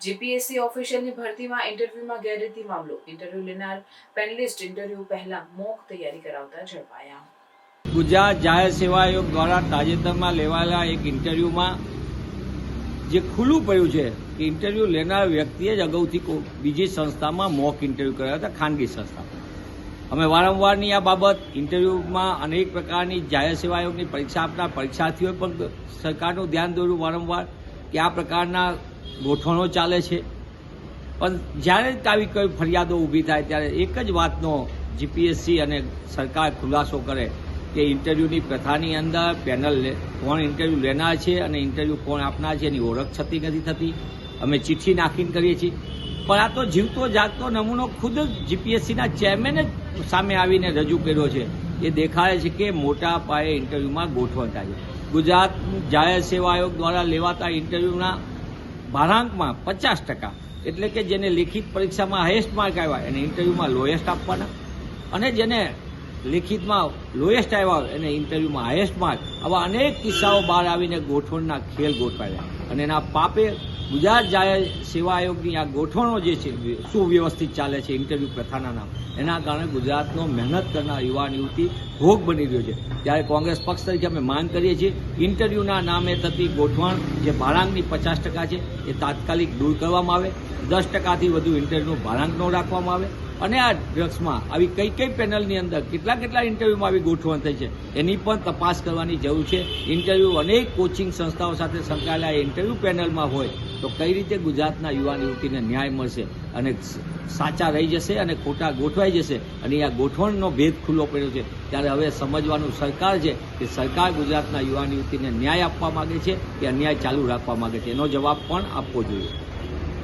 GPSC ઓફિશિયલની ભરતીમાં ઇન્ટરવ્યુમાં ગેરરીતિ મામલો. ઇન્ટરવ્યુ લેનાર પેનલિસ્ટ ઇન્ટરવ્યુ પહેલા મોક તૈયારી કરાવતા ઝડપાયા. ગુજરાત જાહેર સેવા આયોગ દ્વારા તાજેતરમાં લેવાયેલા એક ઇન્ટરવ્યુમાં જે ખુલ્લું પડ્યું છે કે ઇન્ટરવ્યુ લેનાર વ્યક્તિએ જ અગાઉથી બીજી સંસ્થામાં મોક ઇન્ટરવ્યુ કર્યા હતા, ખાનગી સંસ્થા અમે વારંવારની આ બાબત ઇન્ટરવ્યુમાં અનેક પ્રકારની જાહેર સેવા આયોગની પરીક્ષા આપનાર પરીક્ષાર્થીઓએ પણ સરકારનું ધ્યાન દોર્યું વારંવાર કે આ પ્રકારના ગોઠવણો ચાલે છે. પણ જ્યારે આવી કોઈ ફરિયાદો ઊભી થાય, ત્યારે એક જ વાતનો જીપીએસસી અને સરકાર ખુલાસો કરે કે ઇન્ટરવ્યૂની પ્રથાની અંદર પેનલ કોણ ઇન્ટરવ્યૂ લેનાર છે અને ઇન્ટરવ્યૂ કોણ આપનાર છે એની ઓળખ થતી નથી થતી. અમે ચિઠ્ઠી નાખીને કરીએ છીએ. પણ આ તો જીવતો જાગતો નમૂનો ખુદ જ જીપીએસસીના ચેરમેને સામે આવીને રજૂ કર્યો છે. એ દેખાડે છે કે મોટા પાયે ઇન્ટરવ્યૂમાં ગોઠવણ થાય છે. ગુજરાત જાહેર સેવા આયોગ દ્વારા લેવાતા ઇન્ટરવ્યૂના ભારાંકમાં પચાસ ટકા. એટલે કે જેને લેખિત પરીક્ષામાં હાઈએસ્ટ માર્ક આવ્યા, એને ઇન્ટરવ્યુમાં લોએસ્ટ આપવાના. અને જેને લેખિતમાં લોએસ્ટ આવ્યા, એને ઇન્ટરવ્યુમાં હાઈએસ્ટ માર્ક આવા અનેક કિસ્સાઓ બહાર આવીને ગોઠવણના ખેલ ગોઠવાયા. અને એના પાપે ગુજરાત જાહેર સેવા આયોગની આ ગોઠવણો જે છે, સુવ્યવસ્થિત ચાલે છે ઇન્ટરવ્યુ પ્રથાના નામ, એના કારણે ગુજરાતનો મહેનત કરનાર યુવાન યુવતી ભોગ બની રહ્યો છે. ત્યારે કોંગ્રેસ પક્ષ તરીકે અમે માંગ કરીએ છીએ ઇન્ટરવ્યૂના નામે થતી ગોઠવણ જે ભારાંકની પચાસ ટકા છે, એ તાત્કાલિક દૂર કરવામાં આવે. દસ ટકાથી વધુ ઇન્ટરવ્યૂ ભાડાંક ન રાખવામાં આવે. અને આ ડ્રગ્સમાં આવી કઈ કઈ પેનલની અંદર કેટલા કેટલા ઇન્ટરવ્યુમાં આવી ગોઠવણ થઈ છે, એની પણ તપાસ કરવાની જરૂર છે. ઇન્ટરવ્યુ અનેક કોચિંગ સંસ્થાઓ સાથે સંકળાયેલા ઇન્ટરવ્યુ પેનલમાં હોય તો કઈ રીતે ગુજરાતના યુવાન યુવતીને ન્યાય મળશે અને સાચા રહી જશે અને ખોટા ગોઠવાઈ જશે અને આ ગોઠવણનો ભેદ ખુલ્લો પડ્યો છે. ત્યારે હવે સમજવાનું સરકાર છે કે સરકાર ગુજરાતના યુવાન યુવતીને ન્યાય આપવા માગે છે કે અન્યાય ચાલુ રાખવા માગે છે. એનો જવાબ પણ આપવો જોઈએ.